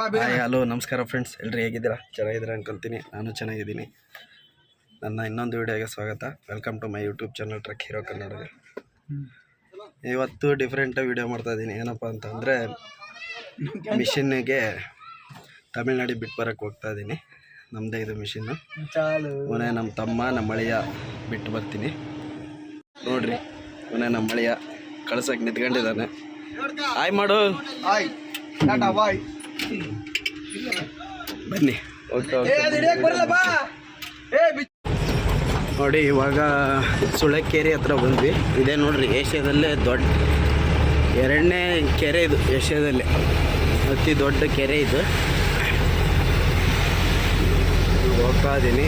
Hi hello ನಮಸ್ಕಾರ friends ಎಲ್ಲರೂ ಹೇಗಿದ್ದೀರಾ? ಚೆನ್ನಾಗಿದ್ದೀರಾ ಅನ್ಕೊಂತೀನಿ. ನಾನು ಚೆನ್ನಾಗಿದ್ದೀನಿ. ನನ್ನ ಇನ್ನೊಂದು ವಿಡಿಯೋಗೆ ಸ್ವಾಗತ. Welcome to my YouTube channel truck hero Kannada ಇವತ್ತು ಡಿಫ್ರೆಂಟಾಗಿ ವಿಡಿಯೋ ಮಾಡ್ತಾ ಇದ್ದೀನಿ. ಏನಪ್ಪ ಅಂತಂದರೆ ಮಿಷಿನ್ನಿಗೆ ತಮಿಳ್ನಾಡಿಗೆ ಬಿಟ್ಟು ಬರೋಕ್ಕೆ ಹೋಗ್ತಾ ಇದ್ದೀನಿ. ನಮ್ಮದೇ ಇದು ಮಿಷಿನ್ನು ಮೊನ್ನೆ ನಮ್ಮ ತಮ್ಮ ನಮ್ಮ ಅಳಿಯ ಬಿಟ್ಟು ಬರ್ತೀನಿ. ನೋಡ್ರಿ ಮೊನ್ನೆ ನಮ್ಮ ಅಳಿಯ ಕಳ್ಸಕ್ಕೆ ನಿಂತ್ಕೊಂಡಿದ್ದಾನೆ. ಆಯ್ ಮಾಡು. ಟಾಟಾ ಹೋಗ್ತಾ ಹೋಗ್ತಾ ನೋಡಿ ಇವಾಗ ಸುಳಕೆರೆ ಹತ್ರ ಬಂದ್ವಿ. ಇದೇ ನೋಡ್ರಿ ಏಷ್ಯಾದಲ್ಲೇ ದೊಡ್ಡ ಎರಡನೇ ಕೆರೆ ಇದು ಏಷ್ಯಾದಲ್ಲಿ. ಅತಿ ದೊಡ್ಡ ಕೆರೆ ಇದು. ಹೋಗ್ತಾ ಇದ್ದೀನಿ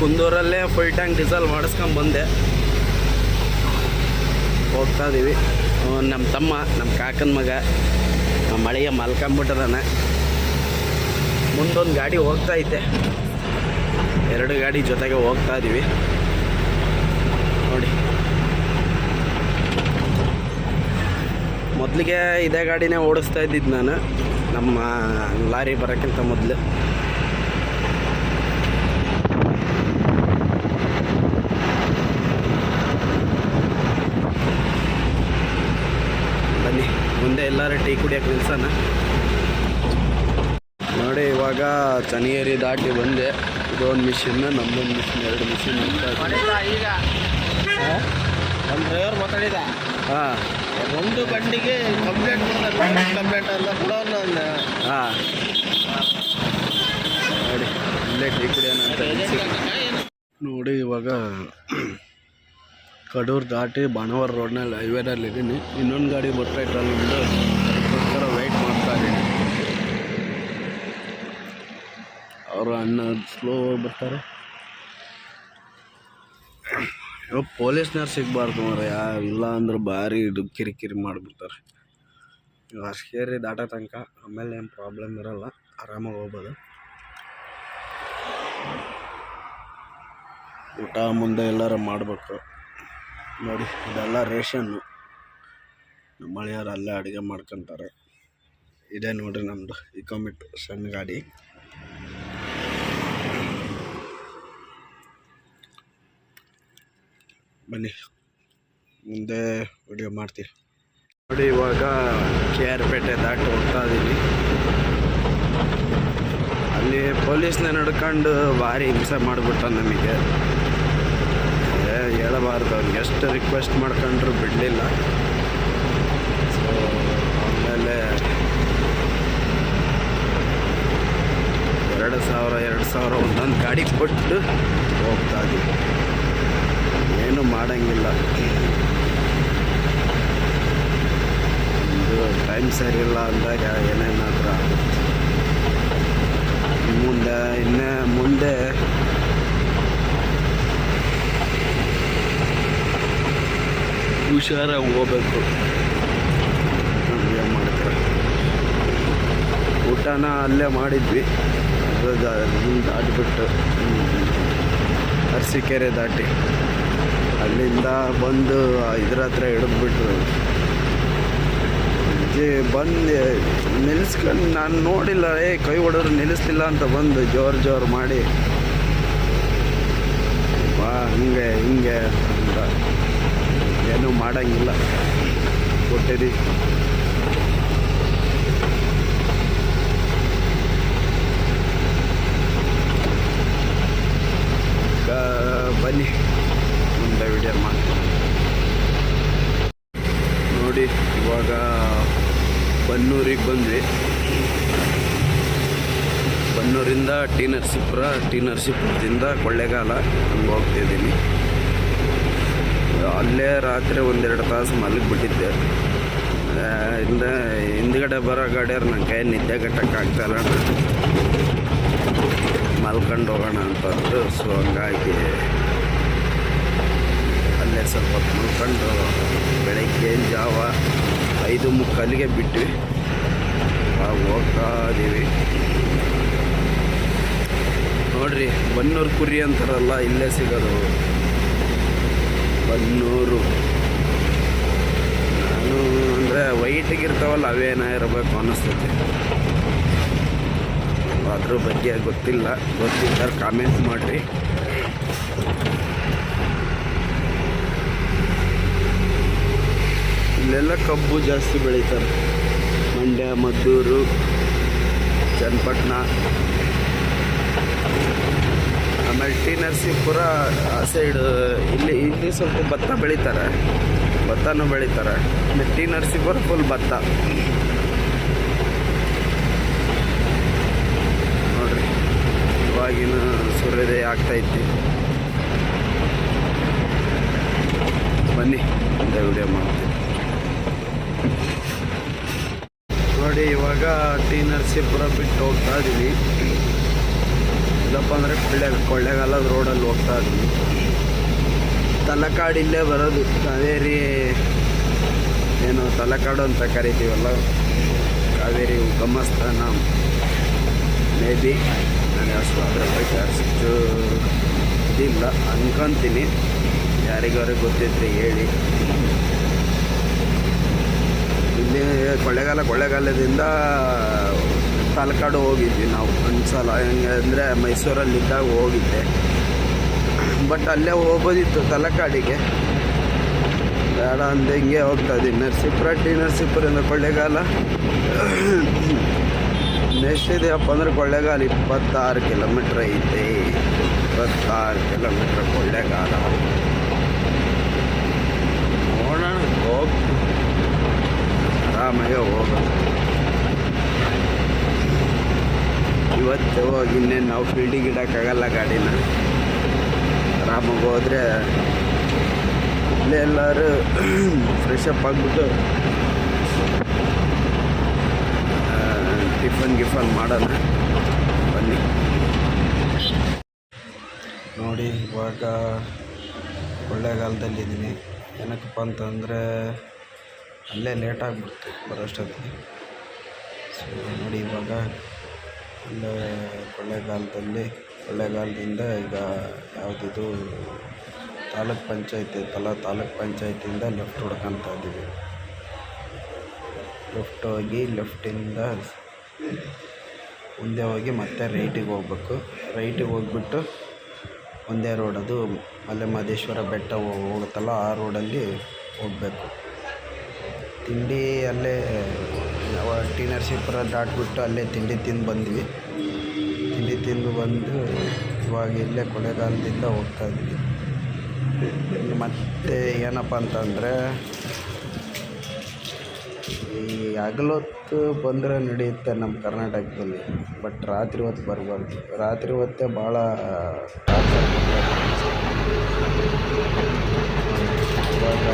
ಕುಂದೂರಲ್ಲೇ ಫುಲ್ ಟ್ಯಾಂಕ್ ಡೀಸೆಲ್ ಮಾಡಿಸ್ಕೊಂಡ್ ಬಂದೆ. ಹೋಗ್ತಾ ಇದ್ದೀವಿ ನಮ್ಮ ತಮ್ಮ ನಮ್ಮ ಕಾಕನ ಮಗ ಮಳೆಗೆ ಮಲ್ಕೊಂಬಿಟ್ಟದಾನೆ ಮುಂದೊಂದು ಗಾಡಿ ಹೋಗ್ತಾ ಐತೆ ಎರಡು ಗಾಡಿ ಜೊತೆಗೆ ಹೋಗ್ತಾ ಇದ್ದೀವಿ ನೋಡಿ. ಮೊದಲಿಗೆ ಇದೇ ಗಾಡಿನೇ ಓಡಿಸ್ತಾ ಇದ್ದಿದ್ದು ನಾನು. ನಮ್ಮ ಲಾರಿ ಬರೋಕ್ಕಿಂತ ಮೊದಲು ಬನ್ನಿ ಮುಂದೆ ಎಲ್ಲರೂ ಟೀ ಕುಡಿಯೋಕೆ ನಿಲ್ಸೋಣ. ನೋಡಿ ಇವಾಗ ಚನಿಯೇರಿ ದಾಟಿ ಬಂದೆ. ಇದೊಂದು ಮಿಷಿನ್ ನಮ್ಮೊಂದು ಮಿಷಿನ್ ಎರಡು ಮಿಷಿನ್ ನಮ್ಮ ಡ್ರೈವರ್ ಮಾತಾಡಿದ. ಹಾಂ. ಒಂದು ಬಂಡಿಗೆ ಕಂಪ್ಲೇಂಟ್ ಕಂಪ್ಲೇಂಟ್ ಅಲ್ಲ ಕೂಡ ಅಂದ. ಹಾಂ. ನೋಡಿ ಇಲ್ಲೇ ಟೀ ಕುಡಿಯೋಣ ಅಂತ ನೋಡಿ ಇವಾಗ ಕಡೂರು ದಾಟಿ ಬಾಣವರ ರೋಡ್ನಲ್ಲಿ ಹೈವೇನಲ್ಲಿ ಇದ್ದೀನಿ ಇನ್ನೊಂದು ಗಾಡಿ ಬರ್ತಾ ಅಲ್ಲಿ ಮುಂದೆ ಅದಕ್ಕೋಸ್ಕರ ವೆಯ್ಟ್ ಮಾಡ್ತಾ ಇದ್ದೀನಿ ಅವರು ಅಣ್ಣ ಸ್ಲೋ ಬರ್ತಾರೆ. ಇವಾಗ ಪೊಲೀಸ್ನವ್ರು ಸಿಗಬಾರ್ದು ಮಾರ್ರೆ ಯಾ ಇಲ್ಲ ಅಂದ್ರೆ ಭಾರಿ ಇದು ಕಿರಿಕಿರಿ ಮಾಡಿಬಿಡ್ತಾರೆ. ಅಷ್ಟೇರಿ ದಾಟೋ ತನಕ ಆಮೇಲೆ ಏನು ಪ್ರಾಬ್ಲಮ್ ಇರೋಲ್ಲ, ಆರಾಮಾಗಿ ಹೋಗ್ಬೋದು. ಊಟ ಮುಂದೆ ಎಲ್ಲರೂ ಮಾಡಬೇಕು. ನೋಡಿ, ಇದೆಲ್ಲ ರೇಷನ್ನು ನಮ್ಮ ಮಳೆಯವರು ಅಲ್ಲೇ ಅಡುಗೆ ಮಾಡ್ಕೊತಾರೆ. ಇದೆ ನೋಡಿರಿ ನಮ್ಮದು ಇಕೋಮಿಟ್ ಸಣ್ಣ ಗಾಡಿ. ಬನ್ನಿ. ಮುಂದೆ ವಿಡಿಯೋ ಮಾಡ್ತೀನಿ. ನೋಡಿ, ಇವಾಗ ಕೆ ಆರ್ ಪೇಟೆ ದಾಟಿ ಹೋಗ್ತಾ ಇದ್ದೀನಿ ಅಲ್ಲಿ ಪೊಲೀಸ್ನ ನಡ್ಕೊಂಡು ಭಾರಿ ಹಿಂಸೆ ಮಾಡಿಬಿಟ್ಟ ನಮಗೆ. ಹೇಳಬಾರ್ದು. ಅವ್ನಿಗೆ ಎಷ್ಟು ರಿಕ್ವೆಸ್ಟ್ ಮಾಡ್ಕೊಂಡ್ರು ಬಿಡಲಿಲ್ಲ. ಸೊ ಆಮೇಲೆ ಎರಡು ಸಾವಿರ ಎರಡು ಸಾವಿರ ಒಂದೊಂದು ಗಾಡಿ ಕೊಟ್ಟು ಹೋಗ್ತಾ ಇದ್ದೀವಿ ಏನು ಮಾಡಂಗಿಲ್ಲ. ಇದು ಟೈಮ್ ಸರಿ ಇಲ್ಲ ಅಂದಾಗ ಏನೇನಾದ್ರೂ ಆಗುತ್ತೆ. ಮುಂದೆ ಇನ್ನೇ ಮುಂದೆ ಹುಷಾರಾಗಿ ಹೋಗ್ಬೇಕು. ಏನು ಮಾಡ್ತಾರೆ. ಊಟನ ಅಲ್ಲೇ ಮಾಡಿದ್ವಿ. ಅದು ದಾಟಿಬಿಟ್ಟು ಅರಸೀಕೆರೆ ದಾಟಿ. ಅಲ್ಲಿಂದ ಬಂದು ಇದ್ರ ಹತ್ರ ಹಿಡಿದ್ಬಿಟ್ರು. ಜಿ ಬಂದು ನಿಲ್ಲಿಸ್ಕೊಂಡು ನಾನು ನೋಡಿಲ್ಲ, ಏ, ಕೈ ಹೊಡೆದ್ರು ನಿಲ್ಲಿಸ್ತಿಲ್ಲ ಅಂತ ಬಂದು ಜೋರು ಜೋರು ಮಾಡಿ. ಬಾ, ಹಿಂಗೆ ಹಿಂಗೆ ಅಂತ. ಏನೂ ಮಾಡಂಗಿಲ್ಲ. ಕೊಟ್ಟಿರಿ ಬನ್ನಿ. ಮುಂದೆ ಮಾಡಿ ನೋಡಿ, ಇವಾಗ ಬನ್ನೂರಿಗೆ ಬಂದ್ವಿ. ಬನ್ನೂರಿಂದ ಟಿ ನರಸೀಪುರ, ಟಿ ನರಸೀಪುರದಿಂದ ಕೊಳ್ಳೇಗಾಲ ಹಂಗೆ ಹೋಗ್ತಿದ್ದೀನಿ ಅಲ್ಲೇ ರಾತ್ರಿ ಒಂದೆರಡು ತಾಸು ಮಲಗಿಬಿಟ್ಟಿದ್ದೆ. ಇಂದ ಹಿಂದ್ಗಡೆ ಬರೋ ಗಾಡಿಯವ್ರು ನನ್ನ ಕೈ ನಿದ್ದೆ ಕಟ್ಟೋಕ್ಕಾಗ್ತಾಯಿಲ್ಲ ಮಲ್ಕೊಂಡು ಹೋಗೋಣ ಅಂತಂದು ಸೊ ಹಂಗಾಗಿ ಅಲ್ಲೇ ಸ್ವಲ್ಪ ಮಲ್ಕೊಂಡು ಬೆಳಗ್ಗೆ ಜಾವ ಐದು ಮುಕ್ಕಾಲಿಗೆ ಬಿಟ್ವಿ. ಹೋಗ್ತಾ ಇದ್ದೀವಿ ನೋಡ್ರಿ, ಬನ್ನೂರು ಕುರಿ ಅಂತಾರಲ್ಲ, ಇಲ್ಲೇ ಸಿಗೋದು. ಬನ್ನೂರು. ನಾನು ಅಂದರೆ ವೈಟಿಗಿರ್ತಾವಲ್ಲ ಅವೇನ ಇರಬೇಕು ಅನ್ನಿಸ್ತೈತೆ ಅದ್ರ ಬಗ್ಗೆ ಗೊತ್ತಿಲ್ಲ. ಗೊತ್ತಿದ್ದಾರೆ ಕಾಮೆಂಟ್ ಮಾಡಿರಿ. ಇಲ್ಲೆಲ್ಲ ಕಬ್ಬು ಜಾಸ್ತಿ ಬೆಳೀತಾರೆ. ಮಂಡ್ಯ, ಮದ್ದೂರು, ಚನ್ನಪಟ್ಟಣ. ಆಮೇಲೆ ಟಿ ನರಸೀಪುರ, ಆ ಸೈಡ್, ಇಲ್ಲಿ ಇಲ್ಲಿ ಸ್ವಲ್ಪ ಭತ್ತ ಬೆಳೀತಾರೆ. ಭತ್ತನೂ ಬೆಳೀತಾರೆ. ಆಮೇಲೆ ಟಿ ನರಸೀಪುರ ಫುಲ್ ಭತ್ತ. ನೋಡ್ರಿ, ಇವಾಗಿನ ಸೂರ್ಯೋದಯ ಆಗ್ತೈತಿ. ಬನ್ನಿ ಅಂತ ವಿಡಿಯೋ ಮಾಡ್ತೀನಿ. ನೋಡಿ ಇವಾಗ ಟಿ ನರಸೀಪುರ ಬಿಟ್ಟು ಹೋಗ್ತಾ ಇದ್ದೀವಿ ಇಲ್ಲಪ್ಪ ಅಂದರೆ ಕೊಳ್ಳೆ ಕೊಳ್ಳೆಗಾಲದ ರೋಡಲ್ಲಿ ಹೋಗ್ತಾ ಇದ್ವಿ. ತಲಕಾಡು ಇಲ್ಲೇ ಬರೋದು. ಕಾವೇರಿ ಏನು ತಲಕಾಡು ಅಂತ ಕರಿತೀವಲ್ಲ? ಕಾವೇರಿ ಉಗಮಸ್ಥಾನ. ಮೇ ಬಿ ನಾನು ಅಷ್ಟು ಅದ್ರ ಬಗ್ಗೆ ಅಷ್ಟು ಇದಿಲ್ಲ. ಅನ್ಕೊಂತೀನಿ. ಯಾರಿಗಾರು ಗೊತ್ತಿದ್ರೆ ಹೇಳಿ. ಇಲ್ಲಿ ಕೊಳ್ಳೆಗಾಲ ಕೊಳ್ಳೆಗಾಲದಿಂದ ತಲಕಾಡು ಹೋಗಿದ್ವಿ ನಾವು. ಒಂದು ಸಲ ಹೆಂಗೆ ಅಂದರೆ ಮೈಸೂರಲ್ಲಿದ್ದಾಗ ಹೋಗಿದ್ದೆ. ಬಟ್ ಅಲ್ಲೇ ಹೋಗೋದಿತ್ತು ತಲಕಾಡಿಗೆ. ಬೇಡ ಅಂದ ಹಿಂಗೆ ಹೋಗ್ತಾ ಇದ್ದೀನಿ ನರಸೀಪುರ ಟಿ ನರಸೀಪುರಿಂದ ಕೊಳ್ಳೆಗಾಲ. ಇದೆಯಪ್ಪ ಅಂದ್ರೆ ಕೊಳ್ಳೆಗಾಲ ಇಪ್ಪತ್ತಾರು ಕಿಲೋಮೀಟ್ರ್ ಐತೆ. ಇಪ್ಪತ್ತಾರು ಕಿಲೋಮೀಟ್ರ್ ಕೊಳ್ಳೆಗಾಲ. ನೋಡೋಣ ಹೋಗಿ ಆರಾಮಾಗೆ ಹೋಗೋಣ ಇವತ್ತು ಹೋಗಿ ಇನ್ನೇನು ನಾವು ಫೀಲ್ಡಿಗೆ ಇಡೋಕ್ಕಾಗಲ್ಲ ಗಾಡಿನ. ಆರಾಮಾಗಿ ಹೋದರೆ ಇಲ್ಲೇ ಎಲ್ಲರೂ ಫ್ರೆಶ್ ಅಪ್ ಆಗಿಬಿಟ್ಟು ಟಿಫನ್ ಗಿಫನ್ ಮಾಡೋಣ. ಬನ್ನಿ. ನೋಡಿ, ಇವಾಗ ಕೊಳ್ಳೇಗಾಲದಲ್ಲಿದ್ದೀನಿ ಏನಕ್ಕಪ್ಪ ಅಂತಂದರೆ ಅಲ್ಲೇ ಲೇಟ್ ಆಗಿಬಿಡ್ತು ಬರೋಷ್ಟೊತ್ತಿಗೆ. ಸೊ ನೋಡಿ ಇವಾಗ ಅಲ್ಲೇ ಕೊಳ್ಳೇಗಾಲದಲ್ಲಿ, ಕೊಳ್ಳೇಗಾಲದಿಂದ ಈಗ ಯಾವುದಿದು ತಾಲೂಕ್ ಪಂಚಾಯತಿ ಐತಲ್ಲ ತಾಲೂಕ್ ಪಂಚಾಯತಿಯಿಂದ ಲೆಫ್ಟ್ ಹೊಡ್ಕೊಂತ ಇದ್ದೀವಿ. ಲೆಫ್ಟ್ ಹೋಗಿ ಲೆಫ್ಟಿಂದ ಮುಂದೆ ಹೋಗಿ ಮತ್ತೆ ರೈಟಿಗೆ ಹೋಗ್ಬೇಕು. ರೈಟಿಗೆ ಹೋಗ್ಬಿಟ್ಟು ಒಂದೇ ರೋಡ್ ಅದು ಮಲೆ ಮಹದೇಶ್ವರ ಬೆಟ್ಟ ಹೋಗುತ್ತಲ್ಲ ಆ ರೋಡಲ್ಲಿ ಹೋಗಬೇಕು. ತಿಂಡಿ ಅಲ್ಲೇ ಟಿ ನರಸೀಪುರ ದಾಟ್ಬಿಟ್ಟು ಅಲ್ಲೇ ತಿಂಡಿ ತಿಂದು ಬಂದ್ವಿ. ತಿಂಡಿ ತಿಂದು ಬಂದು ಇವಾಗ ಇಲ್ಲೇ ಕೊಳೆಗಾಲದಿಂದ ಹೋಗ್ತಾ ಇದ್ವಿ. ಮತ್ತು ಏನಪ್ಪ ಅಂತಂದರೆ, ಈ ಹಗಲೊತ್ತು ಬಂದರೆ ನಡೆಯುತ್ತೆ ನಮ್ಮ ಕರ್ನಾಟಕದಲ್ಲಿ, ಬಟ್ ರಾತ್ರಿ ಹೊತ್ತು ಬರಬಾರ್ದು. ರಾತ್ರಿ ಹೊತ್ತೇ ಭಾಳ ಇವಾಗ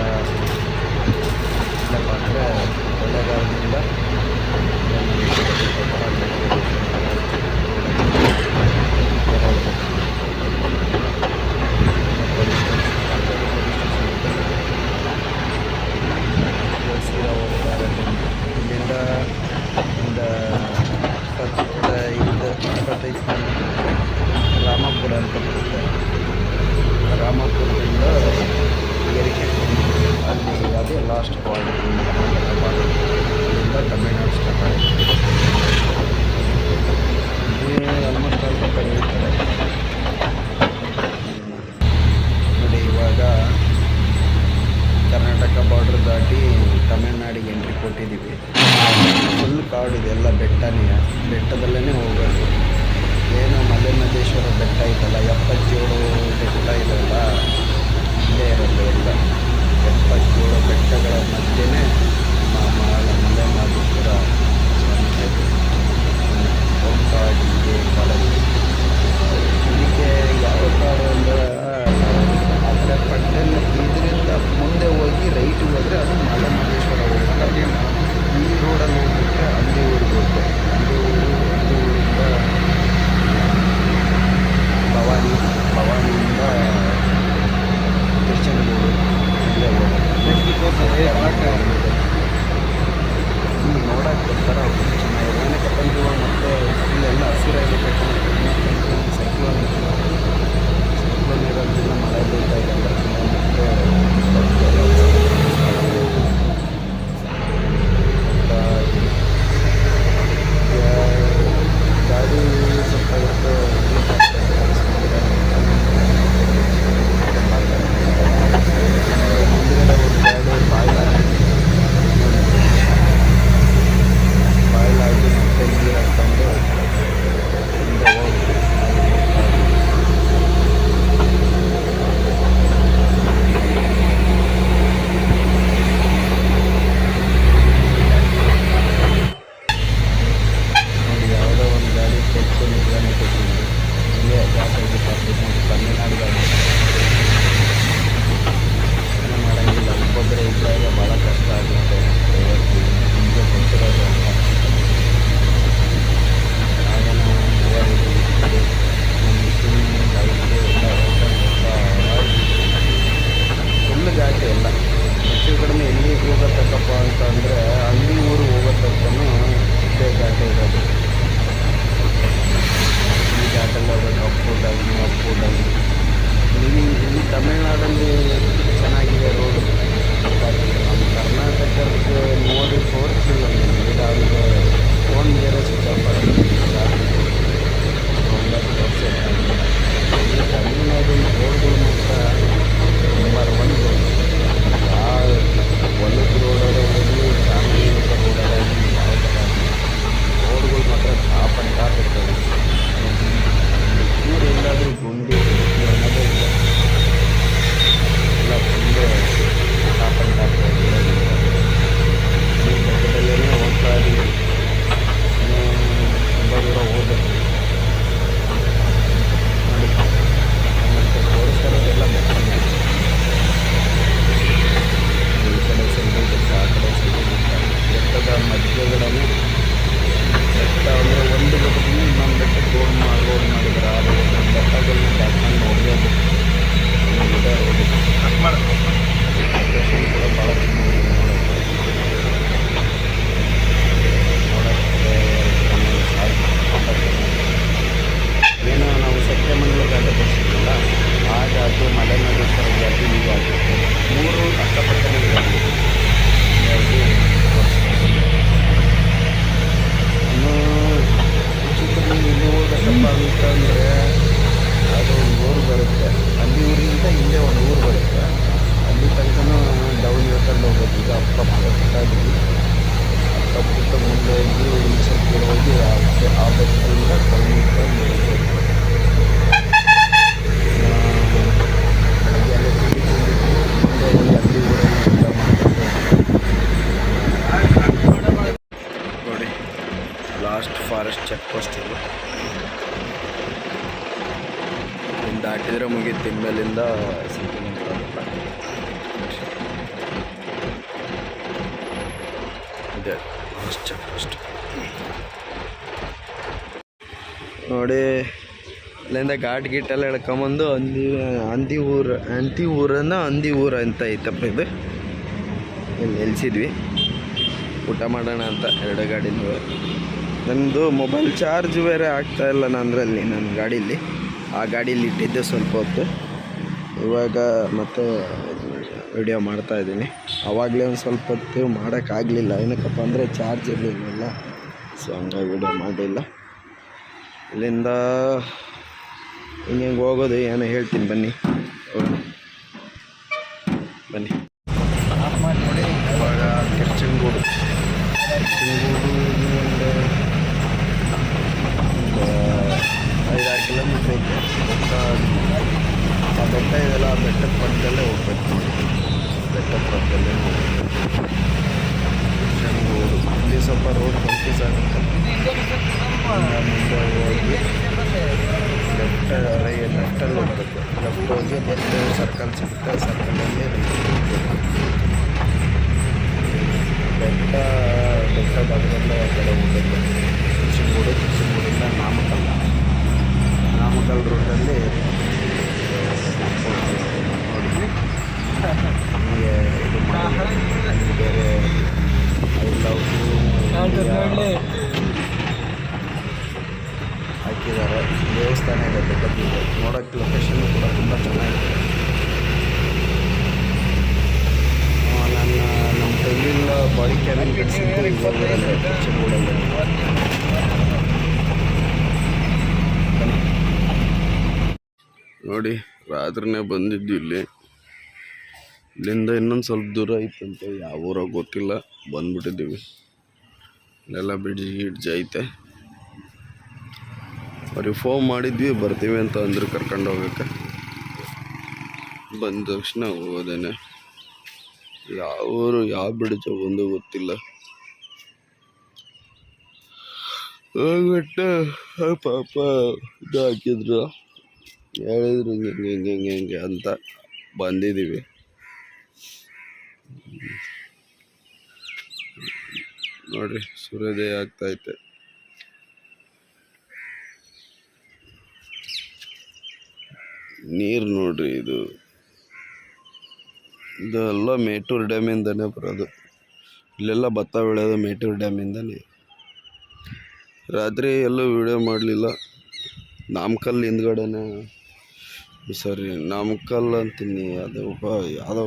ಇಲ್ಲಿಂದ ಘಾಟ್ ಗೀಟ್ ಎಲ್ಲ ಎಳ್ಕೊಂಬಂದು ಅಂದಿ ಅಂದಿ ಊರು ಅಂತಿ ಊರನ್ನು ಅಂದಿ ಊರು ಅಂತ ಐತಪ್ಪ ಇದು. ಇಲ್ಲಿ ನಿಲ್ಸಿದ್ವಿ. ಊಟ ಮಾಡೋಣ ಅಂತ ಎರಡು ಗಾಡಿನೂ. ನನ್ನದು ಮೊಬೈಲ್ ಚಾರ್ಜ್ ಬೇರೆ ಆಗ್ತಾ ಇಲ್ಲ ನಂದರಲ್ಲಿ ನನ್ನ ಗಾಡೀಲಿ. ಆ ಗಾಡೀಲಿ ಇಟ್ಟಿದ್ದೆ ಸ್ವಲ್ಪ ಹೊತ್ತು. ಇವಾಗ ಮತ್ತೆ ವಿಡಿಯೋ ಮಾಡ್ತಾ ಇದ್ದೀನಿ. ಆವಾಗಲೇ ಒಂದು ಸ್ವಲ್ಪ ಹೊತ್ತು ಮಾಡೋಕ್ಕಾಗಲಿಲ್ಲ. ಏನಕ್ಕಪ್ಪ ಅಂದರೆ ಚಾರ್ಜ್ ಇರಲಿಲ್ಲ ಸೊ ಹಂಗಾಗಿ ವಿಡಿಯೋ ಮಾಡಲಿಲ್ಲ ಇಲ್ಲಿಂದ ಹಿಂಗೆ ಹಿಂಗೆ ಹೋಗೋದು ಏನೋ ಹೇಳ್ತೀನಿ, ಬನ್ನಿ. ಬನ್ನಿ. ಕಿಲೋಮೀಟ್ರ್ ಐತೆ ಬೆಟ್ಟ ಆ ಇದೆಲ್ಲ ಆ ಬೆಟ್ಟದ ಪಕ್ಕದಲ್ಲೇ ಹೋಗ್ಬೇಕು ಬೆಟ್ಟದ ಪಕ್ಕದಲ್ಲೇ ಹೋಗ್ಬೇಕು ಇಲ್ಲಿ ಸ್ವಲ್ಪ ರೋಡ್ ಕನ್ಫ್ಯೂಸ್ ಆಗುತ್ತೆ ಮುಂದೆ ಹೋಗಿ ಲೆಫ್ಟ್ ಲೆಫ್ಟಲ್ಲಿ ಹೋಗ್ಬೇಕು ಹೋಗಿ ಮತ್ತೆ ಸರ್ಕಲ್ ಸಿಗುತ್ತೆ ಸರ್ಕಲಲ್ಲಿ ಬೆಟ್ಟ ಬೆಟ್ಟ ಭಾಗದಲ್ಲೇ ಕಡೆ ಹೋಗ್ಬೇಕು ಚಿಕ್ಕಮೂಡಿಂದ ನಾಮಕಲ್ ನಾಮಕಲ್ ರೋಡಲ್ಲಿ ನೋಡಿ ನಮಗೆ ಇದು ಮಾಡಿ ಅಲ್ಲಿ ಬೇರೆ ಐ ಲವ್ ಹಾಕಿದ್ದಾರೆ ದೇವಸ್ಥಾನ ಇದೆ ಬೆಟ್ಟದಲ್ಲಿ ನೋಡೋಕ್ಕೆ ಲೊಕೇಶನ್ ಕೂಡ ತುಂಬ ಚೆನ್ನಾಗಿದೆ ಆ, ನನ್ನ ನಮ್ಮ ತಂಗಿನ ಬಾಡಿ ಕ್ಯಾಬಿನ್ ಕಟ್ಸಿದ್ದು ಇವಾಗಲೇ ಚಿಕ್ಕೂಡಲ್ಲಿ ನೋಡಿ, ರಾತ್ರಿನೇ ಬಂದಿದ್ದು ಇಲ್ಲಿ. ಇಲ್ಲಿಂದ ಇನ್ನೊಂದು ಸ್ವಲ್ಪ ದೂರ ಐತಂತೆ ಯಾವ ಊರಾಗ ಗೊತ್ತಿಲ್ಲ. ಬಂದ್ಬಿಟ್ಟಿದ್ದೀವಿ. ಇಲ್ಲೆಲ್ಲ ಬ್ರಿಡ್ಜ್ ಗಿಡ್ಜ್ ಐತೆ. ಅವ್ರಿಗೆ ಫೋನ್ ಮಾಡಿದ್ವಿ, ಬರ್ತೀವಿ ಅಂತ ಅಂದ್ರೆ ಕರ್ಕೊಂಡು ಹೋಗಕ್ಕೆ. ಬಂದ ತಕ್ಷಣ ಹೋಗೋದೇನೆ ಯಾವ ಊರು, ಯಾವ ಬ್ರಿಡ್ಜ್ ಒಂದು ಗೊತ್ತಿಲ್ಲ. ಹೋಗ್ಬಿಟ್ಟು ಪಾಪ ಇದು ಹಾಕಿದ್ರು ಹೇಳಿದ್ರು ಹಿಂಗೆ ಹಿಂಗೆ ಹಿಂಗೆ ಹಿಂಗೆ ಅಂತ ಬಂದಿದ್ದೀವಿ ನೋಡ್ರಿ, ಸೂರ್ಯೋದಯ ಆಗ್ತೈತೆ ನೀರು ನೋಡ್ರಿ ಇದು. ಇದೆಲ್ಲ ಮೇಟೂರು ಡ್ಯಾಮಿಂದನೇ ಬರೋದು. ಇಲ್ಲೆಲ್ಲ ಭತ್ತ ಬೆಳೆಯೋದು ಮೇಟೂರು ಡ್ಯಾಮಿಂದನೇ ರಾತ್ರಿ ಎಲ್ಲೂ ವಿಡಿಯೋ ಮಾಡಲಿಲ್ಲ. ನಾಮಕಲ್ ಹಿಂದ್ಗಡೆನೆ ಸಾರಿ ನಾಮಕಲ್ ಅಂತೀನಿ. ಅದು ಯಾವುದೋ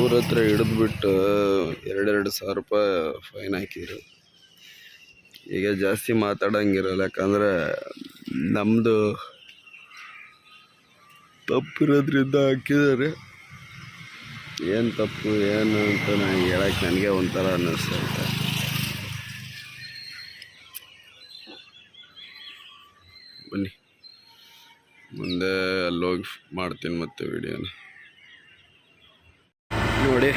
ಊರ ಹತ್ರ ಹಿಡಿದ್ಬಿಟ್ಟು ಎರಡೆರಡು ಸಾವಿರ ರೂಪಾಯಿ ಫೈನ್ ಹಾಕಿದ್ರು. ಈಗ ಜಾಸ್ತಿ ಮಾತಾಡೋಂಗಿರಲ್ಲ. ಯಾಕಂದರೆ ನಮ್ಮದು ತಪ್ಪಿರೋದ್ರಿಂದ ಹಾಕಿದ್ದಾರೆ. ಏನು ತಪ್ಪು, ಏನು ಅಂತ ನನಗೆ ಹೇಳಕ್ಕೆ ನನಗೆ ಒಂಥರ ಅನ್ನಿಸ್ತೈತೆ ಬನ್ನಿ. ಮುಂದೆ ಅಲ್ಲೋಗಿ ಮಾಡ್ತೀನಿ ಮತ್ತೆ ವಿಡಿಯೋನ. ನೋಡಿ,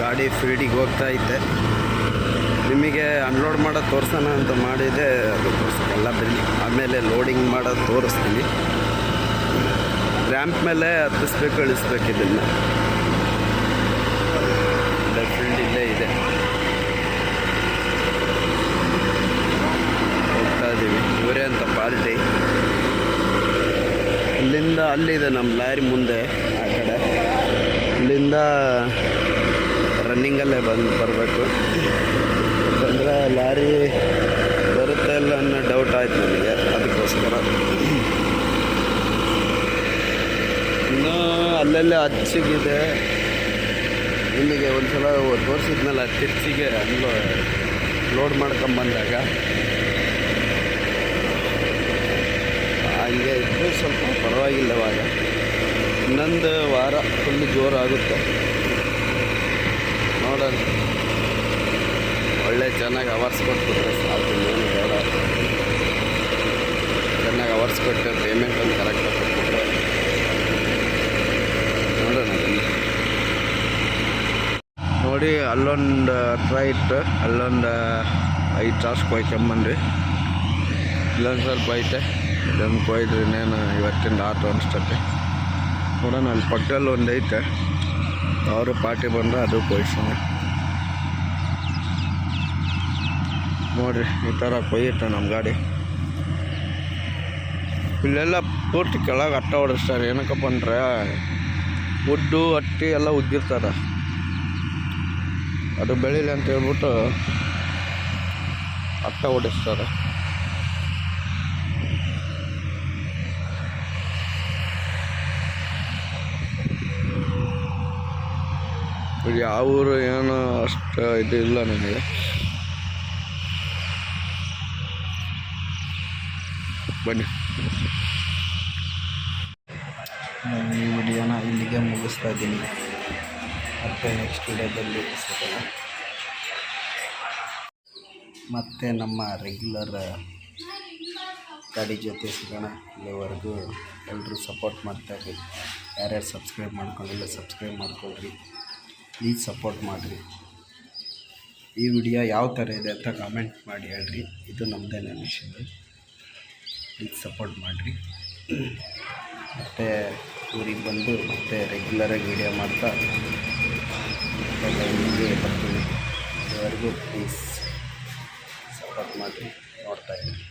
ಗಾಡಿ ಫೀಲ್ಡಿಗೆ ಹೋಗ್ತಾ ಇದ್ದೆ. ನಿಮಗೆ ಅನ್ಲೋಡ್ ಮಾಡೋದು ತೋರಿಸೋಣ ಅಂತ ಮಾಡಿದೆ ಅದು ತೋರಿಸಲ್ಲ ಬಿಡಿ ಆಮೇಲೆ ಲೋಡಿಂಗ್ ಮಾಡೋದು ತೋರಿಸ್ತೀನಿ. ರ್ಯಾಂಪ್ ಮೇಲೆ ಹತ್ತಿಸ್ಬೇಕು, ಇಳಿಸ್ಬೇಕು ಇದನ್ನು. ಫೀಲ್ಡ್ ಇಲ್ಲೇ ಇದೆ. ಹೋಗ್ತಾ ಇದ್ದೀವಿ ಇವರೇ ಅಂತ ಪಾರ್ಟಿ. ಇಲ್ಲಿಂದ ಅಲ್ಲಿದೆ ನಮ್ಮ ಲಾರಿ ಮುಂದೆ, ಆ ಕಡೆ. ಇಲ್ಲಿಂದ ರನ್ನಿಂಗಲ್ಲೇ ಬಂದು ಬರಬೇಕು. ಯಾಕಂದರೆ ಲಾರಿ ಬರುತ್ತೆ ಇಲ್ಲ ಅನ್ನೋ ಡೌಟ್ ಆಯ್ತು ನನಗೆ ಅದಕ್ಕೋಸ್ಕರ. ಇನ್ನೂ ಅಲ್ಲೆಲ್ಲ ಅಚ್ಚಿಗಿದೆ ಇಲ್ಲಿಗೆ ಒಂದ್ಸಲ ತೋರಿಸಿದ್ಮೇಲೆ ಅಚ್ಚಿಗೆ ಅಲ್ಲೋ ಲೋಡ್ ಮಾಡ್ಕೊಂಬಂದಾಗ ಹಂಗೆ ಇದ್ದರೆ ಸ್ವಲ್ಪ ಪರವಾಗಿಲ್ಲ ಇವಾಗ. ಇನ್ನೊಂದು ವಾರ ಫುಲ್ ಜೋರಾಗುತ್ತೆ. ನೋಡೋಣ. ಒಳ್ಳೆ ಚೆನ್ನಾಗಿ ಅವರ್ಸ್ ಕೊಟ್ಬಿಟ್ರೆ ಸಾಕು, ಏನು ಬೇಡ. ಚೆನ್ನಾಗಿ ಅವರ್ಸ್ ಕೊಟ್ಟು ಪೇಮೆಂಟ್ ಒಂದು ಕರೆಕ್ಟಾಗಿ ಕೊಟ್ಬಿಟ್ರೆ. ನೋಡೋಣ ನೋಡಿ, ಅಲ್ಲೊಂದು ಟ್ರೈಟ್ ಅಲ್ಲೊಂದು ಐದು ತಾಸು ಕೊಯ್ಕೊಂಬಂದ್ರಿ ಇಲ್ಲೊಂದು ಸ್ವಲ್ಪ ಐತೆ. ಇದೊಂದು ಕೊಯ್ದ್ರಿ ಇನ್ನೇನು ಇವತ್ತಿಂದ ಆತು ಅನಿಸ್ತತೆ ನೋಡೋಣ ಅಲ್ಲಿ ಪಕ್ಕದಲ್ಲಿ ಒಂದು ಐತೆ ಅವರು ಪಾರ್ಟಿ ಬಂದರೆ ಅದು ಕೊಯ್ಸೋಣ ನೋಡಿರಿ ಈ ಥರ ಕೊಯ್ಯುತ್ತೆ ನಮ್ಮ ಗಾಡಿ ಇಲ್ಲೆಲ್ಲ ಪೂರ್ತಿ ಕೆಳಗೆ ಅಟ್ಟ ಹೊಡಿಸ್ತಾರೆ ಏನಕ್ಕಪ್ಪ ಅಂದ್ರೆ ಉದ್ದು ಅಟ್ಟಿ ಎಲ್ಲ ಉದ್ದಿರ್ತಾರೆ ಅದು ಬೆಳೀಲಿ ಅಂತ ಹೇಳ್ಬಿಟ್ಟು ಅಟ್ಟ ಹೊಡಿಸ್ತಾರೆ ಇಲ್ಲಿ ಯಾವ ಊರು, ಏನು ಅಷ್ಟು ಇದು ಇಲ್ಲ ನನಗೆ ಬನ್ನಿ. ನಾನು ಈ ವಿಡಿಯೋನ ಇಲ್ಲಿಗೆ ಮುಗಿಸ್ತಾ ಇದ್ದೀನಿ. ಮತ್ತೆ ನೆಕ್ಸ್ಟ್ ವಿಡಿಯೋದಲ್ಲಿ ಸಿಗೋಣ. ಮತ್ತೆ ನಮ್ಮ ರೆಗ್ಯುಲರ್ ಗಾಡಿ ಜೊತೆ ಸಿಗೋಣ. ಇಲ್ಲಿವರೆಗೂ ಎಲ್ಲರೂ ಸಪೋರ್ಟ್ ಮಾಡ್ತಾಯಿರಿ ಯಾರ್ಯಾರು ಸಬ್ಸ್ಕ್ರೈಬ್ ಮಾಡ್ಕೊಂಡಿಲ್ಲ ಸಬ್ಸ್ಕ್ರೈಬ್ ಮಾಡ್ಕೊಳ್ರಿ. ಪ್ಲೀಸ್ ಸಪೋರ್ಟ್ ಮಾಡಿರಿ. ಈ ವಿಡಿಯೋ ಯಾವ ಥರ ಇದೆ ಅಂತ ಕಾಮೆಂಟ್ ಮಾಡಿ ಹೇಳ್ರಿ. ಇದು ನಮ್ಮದೇ ಮಿಷನ್ ಪ್ಲೀಸ್ ಸಪೋರ್ಟ್ ಮಾಡಿರಿ. ಮತ್ತು ಊರಿಗೆ ಬಂದು ಮತ್ತೆ ರೆಗ್ಯುಲರಾಗಿ ವಿಡಿಯೋ ಮಾಡ್ತಾ ಲೈನಿಗೆ ಬರ್ತೀನಿ ಇದುವರೆಗೂ ಪ್ಲೀಸ್ ಸಪೋರ್ಟ್ ಮಾಡಿರಿ. ನೋಡ್ತಾ ಇದ್ದೀನಿ